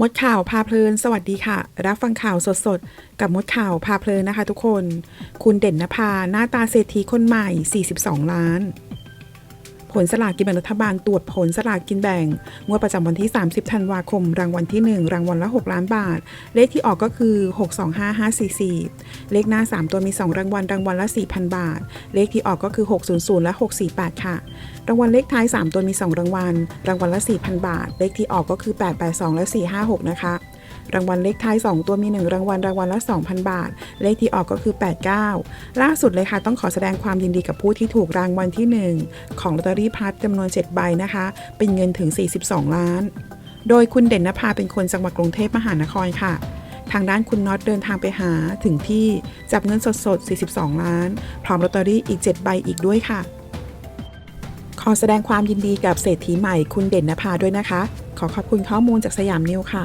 มดข่าวพาเพลิน สวัสดีค่ะ รับฟังข่าวสดๆ กับมดข่าวพาเพลินนะคะทุกคน คุณเด่นนภาหน้าตาเศรษฐีคนใหม่ 42 ล้าน ลสลากกินแบ่งรัฐบาลตรวจผลสลากกินแบ่ง งวดประจำวันที่ 30 ธันวาคม รางวัลที่ 1 รางวัลละ 6 ล้านบาท เลขที่ออกก็คือ 625544 เลขหน้า 3 ตัวมี 2 รางวัลรางวัลละ 4,000 บาท เลขที่ออกก็คือ 600 และ 648 ค่ะ รางวัลเลขท้าย 3 ตัวมี 2 รางวัล รางวัลละ 4,000 บาท เลขที่ออกก็คือ 882 และ 456 นะคะ รางวัลเลขท้าย 2 ตัวมี 1 รางวัลรางวัลละ 2,000 บาท เลขที่ออกก็คือ 89 ล่าสุดเลยค่ะ ต้องขอแสดงความยินดีกับผู้ที่ถูกรางวัลที่ 1 ของลอตเตอรี่พัดจำนวน 7 ใบนะคะ เป็นเงินถึง 42 ล้าน โดยคุณเด่นนภาเป็นคนจังหวัดกรุงเทพมหานครค่ะทางด้านคุณน็อตเดินทางไปหาถึงที่จับเงินสดๆ42 ล้าน พร้อมลอตเตอรี่อีก 7 ใบอีกด้วยค่ะ ขอแสดงความยินดีกับเศรษฐีใหม่คุณเด่นนภาด้วยนะคะ ขอขอบคุณข้อมูลจากสยามนิวค่ะ